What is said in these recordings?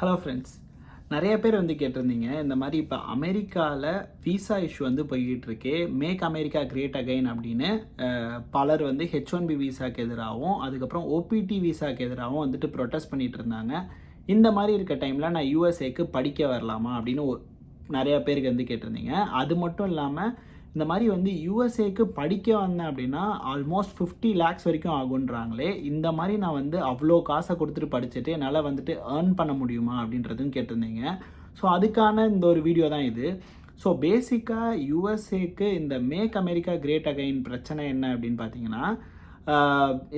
Hello friends நிறைய பேர் வந்து கேட்டிருந்தீங்க இந்த மாதிரி இப்போ அமெரிக்காவில் விசா இஷ்யூ வந்து போய்கிட்டு இருக்கு. மேக் அமெரிக்கா கிரேட் அகைன் அப்படின்னு பலர் வந்து ஹெச் ஒன் பி விசாக்கு எதிராகவும் அதுக்கப்புறம் ஓபிடி விசாக்கு எதிராகவும் வந்துட்டு ப்ரொட்டஸ்ட் பண்ணிட்டு இருந்தாங்க. இந்த மாதிரி இருக்க டைமில் நான் யூஎஸ்ஏக்கு படிக்க வரலாமா அப்படின்னு நிறையா பேருக்கு வந்து கேட்டிருந்தீங்க. அது மட்டும் இல்லாமல் இந்த மாதிரி வந்து யூஎஸ்ஏக்கு படிக்க வந்தேன் அப்படின்னா ஆல்மோஸ்ட் ஃபிஃப்டி லேக்ஸ் வரைக்கும் ஆகுன்றாங்களே இந்த மாதிரி நான் வந்து அவ்வளோ காசை கொடுத்துட்டு படிச்சுட்டு என்னால் வந்துட்டு ஏர்ன் பண்ண முடியுமா அப்படின்றதும் கேட்டிருந்தீங்க. ஸோ அதுக்கான இந்த ஒரு வீடியோ தான் இது. ஸோ பேசிக்காக யூஎஸ்ஏக்கு இந்த மேக் அமெரிக்கா கிரேட் அகைன் பிரச்சனை என்ன அப்படின்னு பார்த்தீங்கன்னா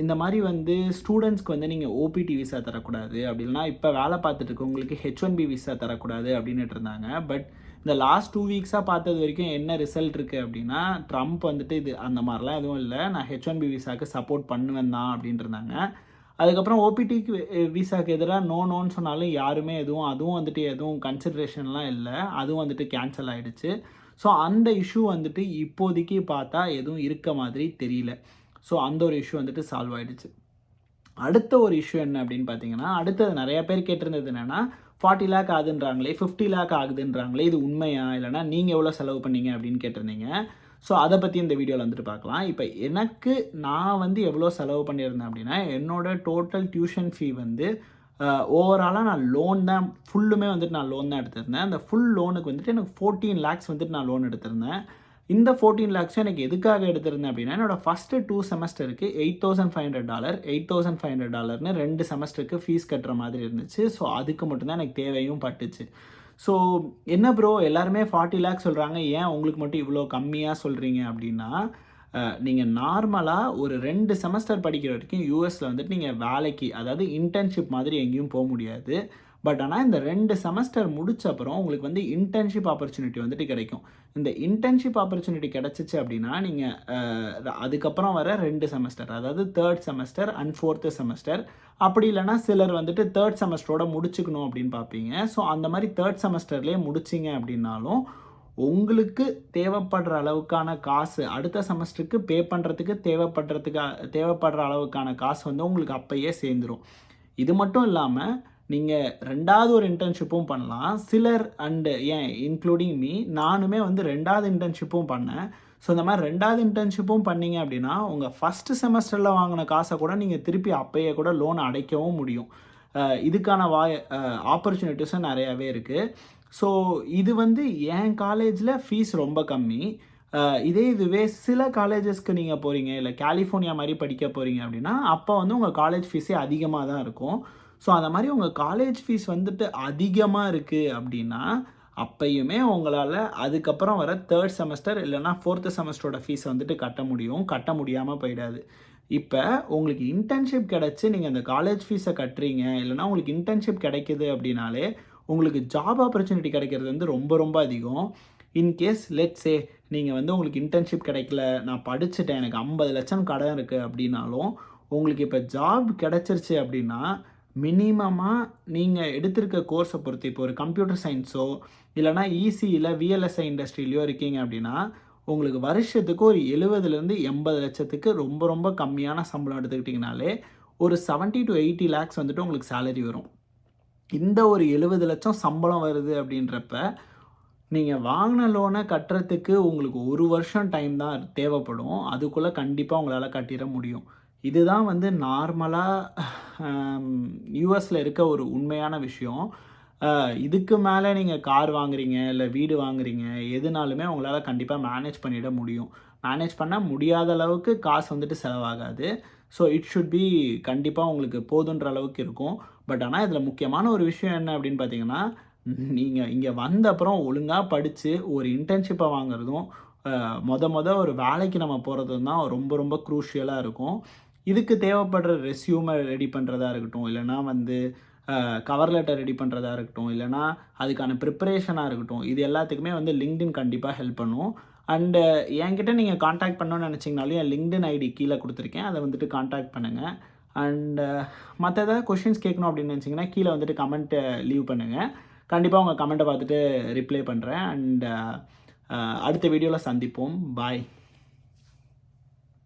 இந்த மாதிரி வந்து ஸ்டூடெண்ட்ஸ்க்கு வந்து நீங்கள் ஓபிடி விசா தரக்கூடாது அப்படின்னா இப்போ வேலை பார்த்துட்டு இருக்கவங்களுக்கு ஹெச் ஒன் பி விசா தரக்கூடாது அப்படின்ட்டு இருந்தாங்க. பட் இந்த லாஸ்ட் டூ வீக்ஸாக பார்த்தது வரைக்கும் என்ன ரிசல்ட் இருக்குது அப்படின்னா ட்ரம்ப் வந்துட்டு இது அந்த மாதிரிலாம் எதுவும் இல்லை. நான் ஹெச் ஒன் பி விசாவுக்கு சப்போர்ட் பண்ணுவேன் தான் அப்படின்ட்டு இருந்தாங்க. அதுக்கப்புறம் ஓபிடிக்கு விசாக்கு எதிராக நோ நோன்னு சொன்னாலும் யாருமே எதுவும் அதுவும் வந்துட்டு எதுவும் கன்சிடரேஷன்லாம் இல்லை. அதுவும் வந்துட்டு கேன்சல் ஆகிடுச்சு ஸோ அந்த இஷ்யூ வந்துட்டு இப்போதைக்கு பார்த்தா எதுவும் இருக்க மாதிரி தெரியல. ஸோ அந்த ஒரு இஷ்யூ வந்துட்டு சால்வ் ஆகிடுச்சு அடுத்த ஒரு இஷ்யூ என்ன அப்படின்னு பார்த்தீங்கன்னா அடுத்தது நிறையா பேர் கேட்டிருந்தது என்னென்னா ஃபார்ட்டி லேக் ஆகுதுன்றாங்களே ஃபிஃப்டி லேக் ஆகுதுன்றாங்களே இது உண்மையா? இல்லைனா நீங்கள் எவ்வளோ செலவு பண்ணீங்க அப்படின்னு கேட்டிருந்தீங்க. ஸோ அதை பற்றி இந்த வீடியோவில் வந்துட்டு பார்க்கலாம். இப்போ எனக்கு நான் வந்து எவ்வளோ செலவு பண்ணியிருந்தேன் அப்படின்னா என்னோடய டோட்டல் டியூஷன் ஃபீ வந்து ஓவராலாக நான் லோன் தான் ஃபுல்லுமே வந்துட்டு நான் லோன் தான் எடுத்திருந்தேன். அந்த ஃபுல் லோனுக்கு வந்துட்டு எனக்கு ஃபோர்டீன் லேக்ஸ் வந்துட்டு நான் லோன் எடுத்திருந்தேன். இந்த ஃபோர்டீன் லேக்ஸும் எனக்கு எதுக்காக எடுத்திருந்தேன் அப்படின்னா என்னோடய first two செமஸ்டருக்கு eight thousand five hundred dollar eight thousand five hundred டாலர்னு ரெண்டு செமஸ்டருக்கு ஃபீஸ் கட்டுற மாதிரி இருந்துச்சு. ஸோ அதுக்கு மட்டும்தான் எனக்கு தேவையும் பட்டுச்சு. ஸோ என்ன ப்ரோ எல்லாருமே ஃபார்ட்டி லேக்ஸ் சொல்கிறாங்க ஏன் உங்களுக்கு மட்டும் இவ்வளோ கம்மியாக சொல்கிறீங்க அப்படின்னா நீங்கள் நார்மலாக ஒரு ரெண்டு செமஸ்டர் படிக்கிற வரைக்கும் யூஎஸில் வந்துட்டு நீங்கள் வேலைக்கு அதாவது இன்டர்ன்ஷிப் மாதிரி எங்கேயும் போக முடியாது. பட் ஆனால் இந்த ரெண்டு செமஸ்டர் முடிச்ச அப்புறம் உங்களுக்கு வந்து இன்டர்ன்ஷிப் ஆப்பர்ச்சுனிட்டி வந்துட்டு கிடைக்கும். இந்த இன்டர்ன்ஷிப் ஆப்பர்ச்சுனிட்டி கிடச்சிச்சு அப்படின்னா நீங்கள் அதுக்கப்புறம் வர ரெண்டு செமஸ்டர் அதாவது third semester and fourth semester அப்படி இல்லைன்னா சிலர் வந்துட்டு தேர்ட் செமஸ்டரோட முடிச்சுக்கணும் அப்படின்னு பார்ப்பீங்க. ஸோ அந்த மாதிரி தேர்ட் செமஸ்டர்லேயே முடிச்சிங்க அப்படின்னாலும் உங்களுக்கு தேவைப்படுற அளவுக்கான காசு அடுத்த செமஸ்டருக்கு பே பண்ணுறதுக்கு தேவைப்படுறதுக்கு தேவைப்படுற அளவுக்கான காசு வந்து உங்களுக்கு அப்பயே சேர்ந்துரும். இது மட்டும் இல்லாமல் நீங்கள் ரெண்டாவது ஒரு இன்டர்ன்ஷிப்பும் பண்ணலாம். சிலர் அண்டு ஏன் இன்க்ளூடிங் மீ நானுமே வந்து ரெண்டாவது இன்டர்ன்ஷிப்பும் பண்ணேன். ஸோ இந்த மாதிரி ரெண்டாவது இன்டர்ன்ஷிப்பும் பண்ணீங்க அப்படின்னா உங்கள் ஃபஸ்ட்டு செமஸ்டரில் வாங்கின காசை கூட நீங்கள் திருப்பி அப்பையே கூட லோன் அடைக்கவும் முடியும். இதுக்கான வாய் ஆப்பர்ச்சுனிட்டிஸும் நிறையாவே இருக்குது ஸோ இது வந்து என் காலேஜில் ஃபீஸ் ரொம்ப கம்மி. இதே இதுவே சில காலேஜஸ்க்கு நீங்கள் போகிறீங்க இல்லை கலிஃபோர்னியா மாதிரி படிக்க போகிறீங்க அப்படின்னா அப்போ வந்து உங்கள் காலேஜ் ஃபீஸே அதிகமாக தான் இருக்கும். ஸோ அந்த மாதிரி உங்கள் காலேஜ் ஃபீஸ் வந்துட்டு அதிகமாக இருக்குது அப்படின்னா அப்பயுமே உங்களால் அதுக்கப்புறம் வர தேர்ட் செமஸ்டர் இல்லைன்னா ஃபோர்த்து செமஸ்டரோட ஃபீஸை வந்துட்டு கட்ட முடியும். கட்ட முடியாமல் போயிடாது. இப்போ உங்களுக்கு இன்டர்ன்ஷிப் கிடச்சி நீங்கள் அந்த காலேஜ் ஃபீஸை கட்டுறீங்க. இல்லைனா உங்களுக்கு இன்டர்ன்ஷிப் கிடைக்கிது அப்படின்னாலே உங்களுக்கு ஜாப் ஆப்பர்ச்சுனிட்டி கிடைக்கிறது வந்து ரொம்ப ரொம்ப அதிகம். இன்கேஸ் லெட்ஸே நீங்கள் வந்து உங்களுக்கு இன்டர்ன்ஷிப் கிடைக்கல நான் படிச்சுட்டேன் எனக்கு ஐம்பது லட்சம் கடன் இருக்குது அப்படின்னாலும் உங்களுக்கு இப்போ ஜாப் கிடச்சிருச்சு அப்படின்னா மினிமமாக நீங்கள் எடுத்திருக்க கோர்ஸை பொறுத்து இப்போ ஒரு கம்ப்யூட்டர் சயின்ஸோ இல்லைனா இசியில் விஎல்எஸ்ஐ இண்டஸ்ட்ரியிலையோ இருக்கீங்க அப்படின்னா உங்களுக்கு வருஷத்துக்கு ஒரு எழுபதுலேருந்து எண்பது லட்சத்துக்கு ரொம்ப ரொம்ப கம்மியான சம்பளம் எடுத்துக்கிட்டிங்கனாலே ஒரு 70 டு எயிட்டி லேக்ஸ் வந்துட்டு உங்களுக்கு சேலரி வரும். இந்த ஒரு எழுபது லட்சம் சம்பளம் வருது அப்படின்றப்ப நீங்கள் வாங்கின லோனை கட்டுறதுக்கு உங்களுக்கு ஒரு வருஷம் டைம் தான் தேவைப்படும். அதுக்குள்ளே கண்டிப்பாக உங்களால் கட்டிட முடியும். இதுதான் வந்து நார்மலாக யூஎஸில் இருக்க ஒரு உண்மையான விஷயம். இதுக்கு மேலே நீங்கள் கார் வாங்குறீங்க இல்லை வீடு வாங்குறீங்க எதுனாலுமே உங்களால் கண்டிப்பாக மேனேஜ் பண்ணிட முடியும். மேனேஜ் பண்ண முடியாத அளவுக்கு காசு வந்துட்டு செலவாகாது. ஸோ இட் ஷுட் பி கண்டிப்பாக உங்களுக்கு போதுன்ற அளவுக்கு இருக்கும். பட் ஆனால் இதில் முக்கியமான ஒரு விஷயம் என்ன அப்படின்னு பார்த்தீங்கன்னா நீங்கள் இங்கே வந்த அப்புறம் ஒழுங்காக படித்து ஒரு இன்டர்ன்ஷிப்பை வாங்குறதும் மொத மொதல் ஒரு வேலைக்கு நம்ம போகிறதும் தான் ரொம்ப ரொம்ப க்ரூஷியலாக இருக்கும். இதுக்கு தேவைப்படுற ரெஸ்யூமை ரெடி பண்ணுறதா இருக்கட்டும் இல்லைனா வந்து கவர் லெட்டர் ரெடி பண்ணுறதா இருக்கட்டும் இல்லைனா அதுக்கான ப்ரிப்பரேஷனாக இருக்கட்டும் இது எல்லாத்துக்குமே வந்து லிங்க்டின் கண்டிப்பாக ஹெல்ப் பண்ணும். அண்டு என்கிட்ட நீங்கள் காண்டாக்ட் பண்ணணும்னு நினச்சிங்கனாலும் என் லிங்க்டின் ஐடி கீழே கொடுத்துருக்கேன். அதை வந்துட்டு காண்டாக்ட் பண்ணுங்கள் அண்டு மற்ற ஏதாவது கொஷின்ஸ் கேட்கணும் அப்படின்னு நினச்சிங்கன்னா கீழே வந்துட்டு கமெண்ட்டை லீவ் பண்ணுங்கள் கண்டிப்பாக உங்கள் கமெண்ட்டை பார்த்துட்டு ரிப்ளை பண்ணுறேன் அண்டு அடுத்த வீடியோவில் சந்திப்போம். பாய்